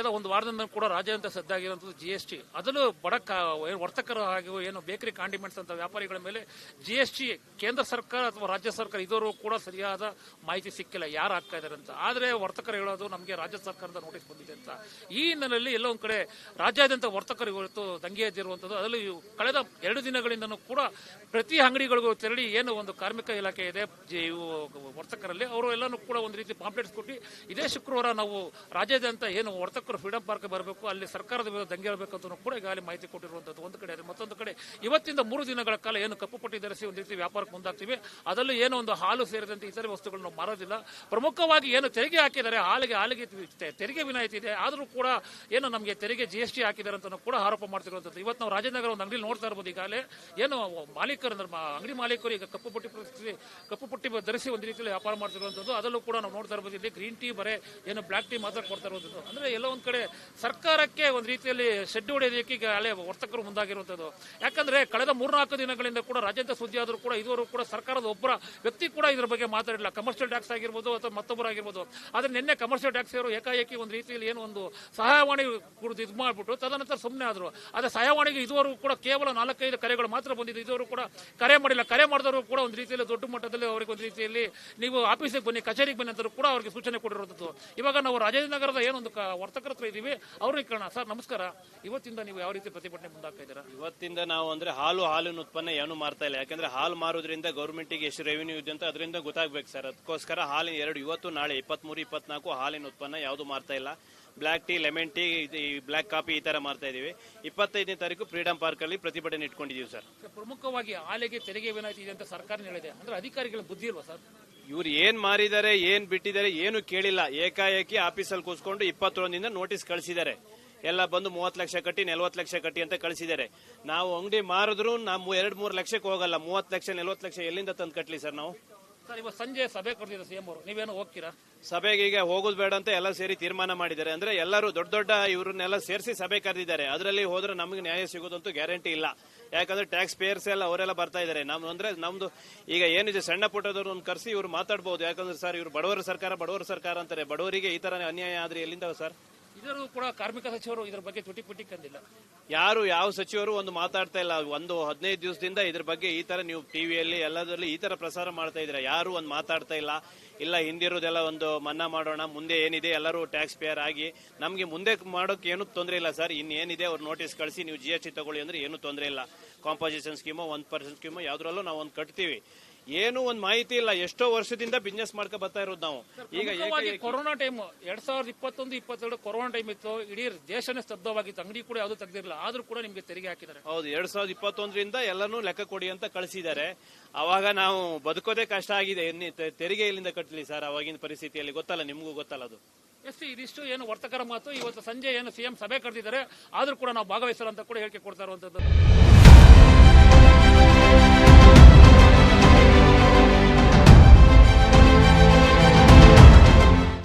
ಕಳೆದ ಒಂದು ವಾರದಿಂದ ಕೂಡ ರಾಜ್ಯಾದ್ಯಂತ ಸದ್ದಾಗಿರುವಂಥದ್ದು ಜಿ ಎಸ್ ಟಿ ಅದರಲ್ಲೂ ಬಡ ವರ್ತಕರು ಹಾಗೂ ಏನು ಬೇಕರಿ ಕಾಂಡಿಮೆಂಟ್ಸ್ ಅಂತ ವ್ಯಾಪಾರಿಗಳ ಮೇಲೆ ಜಿ ಎಸ್ ಟಿ ಕೇಂದ್ರ ಸರ್ಕಾರ ಅಥವಾ ರಾಜ್ಯ ಸರ್ಕಾರ ಇದುವರೆಗೂ ಕೂಡ ಸರಿಯಾದ ಮಾಹಿತಿ ಸಿಕ್ಕಿಲ್ಲ, ಯಾರು ಹಾಕ್ತಾ ಇದ್ದಾರೆ ಅಂತ. ಆದರೆ ವರ್ತಕರು ಹೇಳೋದು ನಮಗೆ ರಾಜ್ಯ ಸರ್ಕಾರದ ನೋಟಿಸ್ ಬಂದಿದೆ ಅಂತ. ಈ ಹಿನ್ನೆಲೆಯಲ್ಲಿ ಎಲ್ಲೋ ಒಂದು ಕಡೆ ರಾಜ್ಯಾದ್ಯಂತ ವರ್ತಕರು ಇವತ್ತು ದಂಗೆ ಎದ್ದಿರುವಂಥದ್ದು. ಅದರಲ್ಲಿ ಕಳೆದ ಎರಡು ದಿನಗಳಿಂದನೂ ಕೂಡ ಪ್ರತಿ ಅಂಗಡಿಗಳಿಗೂ ತೆರಳಿ ಏನು ಒಂದು ಕಾರ್ಮಿಕ ಇಲಾಖೆ ಇದೆ ವರ್ತಕರಲ್ಲಿ. ಅವರು ಎಲ್ಲನೂ ಕೂಡ ಒಂದು ರೀತಿ ಪಾಂಪ್ಲೆಟ್ಸ್ ಕೊಟ್ಟು ಇದೇ ಶುಕ್ರವಾರ ನಾವು ರಾಜ್ಯಾದ್ಯಂತ ಏನು ವರ್ತಕರು ಫ್ರೀಡಂ ಪಾರ್ಕ್ ಬರಬೇಕು, ಅಲ್ಲಿ ಸರ್ಕಾರದ ವಿರುದ್ಧ ದಂಗೆ ಹೇಳಬೇಕು ಅಂತ ಕೂಡ ಈಗಾಗಲೇ ಮಾಹಿತಿ ಕೊಟ್ಟಿರುವಂಥದ್ದು ಒಂದು ಕಡೆ. ಮತ್ತೊಂದು ಕಡೆ, ಇವತ್ತಿಂದ ಮೂರು ದಿನಗಳ ಕಾಲ ಏನು ಕಪ್ಪು ಪಟ್ಟಿ ಧರಿಸಿ ಒಂದು ರೀತಿ ವ್ಯಾಪಾರಕ್ಕೆ ಮುಂದಾಗ್ತೀವಿ. ಅದರಲ್ಲೂ ಏನೋ ಒಂದು ಹಾಲು ಸೇರಿದಂತೆ ಇತರೆ ವಸ್ತುಗಳನ್ನು ಮಾರೋದಿಲ್ಲ. ಪ್ರಮುಖವಾಗಿ ಏನು ತೆರಿಗೆ ಹಾಕಿದ್ದಾರೆ, ಹಾಲಿಗೆ ಹಾಲಿಗೆ ತೆರಿಗೆ ವಿನಾಯಿತಿ ಇದೆ. ಆದರೂ ಕೂಡ ಏನು ನಮಗೆ ತೆರಿಗೆ ಜಿ ಎಸ್ ಟಿ ಹಾಕಿದ್ದಾರೆ ಅಂತ ಕೂಡ ಆರೋಪ ಮಾಡ್ತಿರುವಂಥದ್ದು. ಇವತ್ತು ನಾವು ರಾಜನಗರ ಒಂದು ಅಂಗಡಿ ನೋಡ್ತಾ ಇರ್ಬೋದು ಈಗಾಗಲೇ. ಏನು ಮಾಲೀಕರು ಅಂದ್ರೆ ಅಂಗಡಿ ಮಾಲೀಕರು ಈಗ ಕಪ್ಪು ಪಟ್ಟಿ ಪರಿಸ್ಥಿತಿ ಕಪ್ಪು ಪಟ್ಟಿ ಧರಿಸಿ ಒಂದು ರೀತಿಯಲ್ಲಿ ವ್ಯಾಪಾರ ಮಾಡ್ತಿರುವಂಥದ್ದು. ಅದರಲ್ಲೂ ಕೂಡ ನಾವು ನೋಡ್ತಾ ಇರ್ಬೋದು ಇಲ್ಲಿ ಗ್ರೀನ್ ಟೀ ಬರೇ, ಏನು ಬ್ಲಾಕ್ ಟೀ ಮಾತ್ರ ಕೊಡ್ತಾ ಇರೋದು ಅಂದ್ರೆ ಎಲ್ಲ ಒಂದ್ ಕಡೆ ಸರ್ಕಾರಕ್ಕೆ ಒಂದು ರೀತಿಯಲ್ಲಿ ಶೆಡ್ ಹೊಡೆಯೋದಕ್ಕೆ ಈಗ ಹಳೆ ವರ್ತಕರು ಮುಂದಾಗಿರುವಂಥದ್ದು ಯಾಕಂದ್ರೆ ಕಳೆದ ಮೂರ್ನಾಲ್ಕು ದಿನಗಳಿಂದ ಕೂಡ ರಾಜ್ಯದ ಸುದ್ದಿ ಆದರೂ ಕೂಡ ಇದುವರೆಗೂ ಕೂಡ ಸರ್ಕಾರದ ಒಬ್ಬರ ವ್ಯಕ್ತಿ ಕೂಡ ಇದ್ರ ಬಗ್ಗೆ ಮಾತಾಡಿಲ್ಲ ಕಮರ್ಷಿಯಲ್ ಟ್ಯಾಕ್ಸ್ ಆಗಿರ್ಬೋದು ಅಥವಾ ಮತ್ತೊಬ್ಬರಾಗಿರ್ಬೋದು ಆದರೆ ನಿನ್ನೆ ಕಮರ್ಷಿಯಲ್ ಟ್ಯಾಕ್ಸ್ ಅವರು ಏಕಾಏಕಿ ಒಂದು ರೀತಿಯಲ್ಲಿ ಏನು ಒಂದು ಸಹಾಯವಾಣಿ ಕುರಿತು ಇದು ಮಾಡಿಬಿಟ್ಟು ತದನಂತರ ಸುಮ್ಮನೆ ಆದ್ರು. ಆದರೆ ಸಹಾಯವಾಣಿಗೆ ಇದುವರೆಗೂ ಕೂಡ ಕೇವಲ ನಾಲ್ಕೈದು ಕರೆಗಳು ಮಾತ್ರ ಬಂದಿದ್ದು. ಇದುವರೆಗೂ ಕೂಡ ಕರೆ ಮಾಡಿಲ್ಲ. ಕರೆ ಮಾಡಿದವರು ಕೂಡ ಒಂದು ರೀತಿಯಲ್ಲಿ ದೊಡ್ಡ ಮಟ್ಟದಲ್ಲಿ ಅವರಿಗೆ ಒಂದು ರೀತಿಯಲ್ಲಿ ನೀವು ಆಫೀಸಿಗೆ ಬನ್ನಿ, ಕಚೇರಿಗೆ ಬನ್ನಿ ಅಂತ ಕೂಡ ಅವರಿಗೆ ಸೂಚನೆ ಕೊಟ್ಟಿರುವಂಥದ್ದು ಇವಾಗ ನಾವು ರಾಜೇಂದ್ರ ನಗರದ ಏನೊಂದು ಕ- ವರ್ತಕರ ಹತ್ರ ಇದೀವಿ ಅವ್ರಿಗೆ ಕೇಳೋಣ. ಸರ್ ನಮಸ್ಕಾರ. ಇವತ್ತಿಂದ ನೀವು ಯಾವ ರೀತಿ ಪ್ರತಿಭಟನೆ ಮುಂದಾಗ್ತಾ ಇದ್ದೀರಾ? ಇವತ್ತಿಂದ ನಾವು ಅಂದ್ರೆ ಹಾಲು ಹಾಲಿನ ಉತ್ಪನ್ನ ಏನು ಮಾರ್ತಾ ಇಲ್ಲ. ಯಾಕಂದ್ರೆ ಹಾಲು ಮಾರೋದ್ರಿಂದ ಗೌರ್ಮೆಂಟಿಗೆ ಎಷ್ಟು ರೆವಿನ್ಯೂ ಇದೆ ಅಂತ ಅದರಿಂದ ಗೊತ್ತಾಗ್ಬೇಕು ಸರ್. ಅದಕ್ಕೋಸ್ಕರ ಹಾಲಿನ ಎರಡು ಇವತ್ತು ನಾಳೆ ಇಪ್ಪತ್ಮೂರು ಇಪ್ಪತ್ನಾಲ್ಕು ಹಾಲಿನ ಉತ್ಪನ್ನ ಯಾವುದು ಮಾರ್ತಾ ಇಲ್ಲ. Black tea lemon tea black coffee ಈ ತರ ಮಾರ್ತಾ ಇದೀವಿ ಇಪ್ಪತ್ತೈದನೇ ತಾರೀಕು ಫ್ರೀಡಂ ಪಾರ್ಕ್ ಅಲ್ಲಿ ಪ್ರತಿಭಟನೆ ಇಟ್ಕೊಂಡಿದೀವಿ ಸರ್. ಪ್ರಮುಖವಾಗಿ ಹಾಲಿಗೆ ತೆರಿಗೆ ವಿನಾಯಿತಿ ಇದೆ ಅಂತ ಸರ್ಕಾರ ಹೇಳಿದೆ. ಅಂದ್ರೆ ಅಧಿಕಾರಿಗಳ ಬುದ್ಧಿ ಇಲ್ವಾ ಸರ್? ಇವ್ರು ಏನ್ ಮಾರಿದ್ದಾರೆ ಏನ್ ಬಿಟ್ಟಿದ್ದಾರೆ ಏನು ಕೇಳಿಲ್ಲ. ಏಕಾಏಕಿ ಆಫೀಸಲ್ಲಿ ಕೂತ್ಕೊಂಡು ಇಪ್ಪತ್ತೊಂದಿಂದ ನೋಟಿಸ್ ಕಳಿಸಿದ್ದಾರೆ. ಎಲ್ಲ ಬಂದು ಮೂವತ್ತು ಲಕ್ಷ ಕಟ್ಟಿ, ನಲ್ವತ್ತು ಲಕ್ಷ ಕಟ್ಟಿ ಅಂತ ಕಳಿಸಿದ್ದಾರೆ. ನಾವು ಅಂಗಡಿ ಮಾರಿದ್ರು ನಾವು ಎರಡು ಮೂರು ಲಕ್ಷಕ್ಕೆ ಹೋಗಲ್ಲ. ಮೂವತ್ತು ಲಕ್ಷ, ನಲ್ವತ್ತು ಲಕ್ಷ ಎಲ್ಲಿಂದ ತಂದು ಕಟ್ಟಲಿ ಸರ್ ನಾವು? ಸರ್ ಸಂಜೆ ಸಭೆ ಕರೆದಿದ್ದಾರೆ ಸಿಎಂ ಅವರು. ನೀವೇನು ಹೋಗ್ತೀರಾ? ಸಭೆಗೆ ಈಗ ಹೋಗೋದು ಬೇಡ ಅಂತ ಎಲ್ಲ ಸೇರಿ ತೀರ್ಮಾನ ಮಾಡಿದ್ದಾರೆ. ಅಂದ್ರೆ ಎಲ್ಲರೂ ದೊಡ್ಡ ದೊಡ್ಡ ಇವ್ರನ್ನೆಲ್ಲ ಸೇರಿಸಿ ಸಭೆ ಕರೆದಿದ್ದಾರೆ. ಅದರಲ್ಲಿ ಹೋದ್ರೆ ನಮಗೆ ನ್ಯಾಯ ಸಿಗೋದಂತೂ ಗ್ಯಾರಂಟಿ ಇಲ್ಲ. ಯಾಕಂದ್ರೆ ಟ್ಯಾಕ್ಸ್ ಪೇಯರ್ಸ್ ಎಲ್ಲ ಅವರೆಲ್ಲ ಬರ್ತಾ ಇದ್ದಾರೆ. ನಮ್ ಅಂದ್ರೆ ನಮ್ದು ಈಗ ಏನಿದೆ, ಸಣ್ಣ ಪುಟ್ಟದವ್ರನ್ನ ಕರೆಸಿ ಇವ್ರು ಮಾತಾಡ್ಬೋದು. ಯಾಕಂದ್ರೆ ಸರ್, ಇವ್ರು ಬಡವರ ಸರ್ಕಾರ ಬಡವರ ಸರ್ಕಾರ ಅಂತಾರೆ. ಬಡವರಿಗೆ ಈ ತರ ಅನ್ಯಾಯ ಆದ್ರೆ ಎಲ್ಲಿಂದ ಸರ್? ಇದರಲ್ಲೂ ಕೂಡ ಕಾರ್ಮಿಕ ಸಚಿವರು ಇದರ ಬಗ್ಗೆ ತುಟಿ ಪುಟಿ ಕಂದಿಲ್ಲ. ಯಾರು ಯಾವ ಸಚಿವರು ಒಂದು ಮಾತಾಡ್ತಾ ಇಲ್ಲ. ಒಂದು ಹದಿನೈದು ದಿವಸದಿಂದ ಇದ್ರ ಬಗ್ಗೆ ಈ ತರ ನೀವು ಟಿವಿಯಲ್ಲಿ ಎಲ್ಲದರಲ್ಲಿ ಈ ತರ ಪ್ರಸಾರ ಮಾಡ್ತಾ ಇದ್ರ ಯಾರು ಒಂದು ಮಾತಾಡ್ತಾ ಇಲ್ಲ. ಇಲ್ಲ, ಹಿಂದಿರೋದೆಲ್ಲ ಒಂದು ಮನ್ನಾ ಮಾಡೋಣ, ಮುಂದೆ ಏನಿದೆ ಎಲ್ಲರೂ ಟ್ಯಾಕ್ಸ್ ಪೇಯರ್ ಆಗಿ. ನಮಗೆ ಮುಂದೆ ಮಾಡೋಕೆ ಏನು ತೊಂದರೆ ಇಲ್ಲ ಸರ್. ಇನ್ನೇನಿದೆ ಅವ್ರು ನೋಟಿಸ್ ಕಳಿಸಿ, ನೀವು ಜಿ ಎಸ್ ಟಿ ತಗೊಳ್ಳಿ ಅಂದ್ರೆ ಏನು ತೊಂದರೆ ಇಲ್ಲ. Composition scheme one percent scheme ಯಾವ್ದ್ರಲ್ಲೂ ನಾವು ಒಂದು ಕಟ್ತೀವಿ. ಏನು ಒಂದು ಮಾಹಿತಿ ಇಲ್ಲ. ಎಷ್ಟೋ ವರ್ಷದಿಂದ ಬಿಸ್ನೆಸ್ ಮಾಡ್ಕೊ ಬರ್ತಾ ಇರೋದು ನಾವು. ಈಗ ಕೊರೋನಾ ಟೈಮ್ ಎರಡ್ ಸಾವಿರದ ಇಪ್ಪತ್ತೊಂದು ಇಪ್ಪತ್ತೆರಡು ಕೊರೋನಾ ಟೈಮ್ ಇತ್ತು. ಇಡೀ ದೇಶನೇ ಸ್ತಬ್ಧವಾಗಿತ್ತು. ಅಂಗಡಿ ಕೂಡ ಯಾವುದು ತೆಗ್ದಿರಲಿಲ್ಲ. ಆದ್ರೂ ಕೂಡ ನಿಮ್ಗೆ ತೆರಿಗೆ ಹಾಕಿದ್ದಾರೆ. ಹೌದು ಎರಡ್ ಸಾವಿರದ ಇಪ್ಪತ್ತೊಂದರಿಂದ ಎಲ್ಲಾನು ಲೆಕ್ಕ ಕೊಡಿ ಅಂತ ಕಳಿಸಿದ್ದಾರೆ. ಅವಾಗ ನಾವು ಬದುಕೋದೇ ಕಷ್ಟ ಆಗಿದೆ. ಎನ್ನಿ- ತೆ- ತೆರಿಗೆ ಇಲ್ಲಿಂದ ಕಟ್ಟಲಿ ಸರ್? ಅವಾಗಿನ ಪರಿಸ್ಥಿತಿಯಲ್ಲಿ ಗೊತ್ತಲ್ಲ ನಿಮಗೂ ಗೊತ್ತಲ್ಲ ಅದು. ಎಸ್ ಇದಿಷ್ಟು ಏನು ವರ್ತಕರ ಮಾತು. ಇವತ್ತು ಸಂಜೆ ಏನು ಸಿಎಂ ಸಭೆ ಕರೆದಿದ್ದಾರೆ. ಆದ್ರೂ ಕೂಡ ನಾವು ಭಾಗವಹಿಸಲ್ಲ ಅಂತ ಕೂಡ ಹೇಳಿಕೆ ಕೊಡ್ತಾ ಇರುವಂತದ್ದು.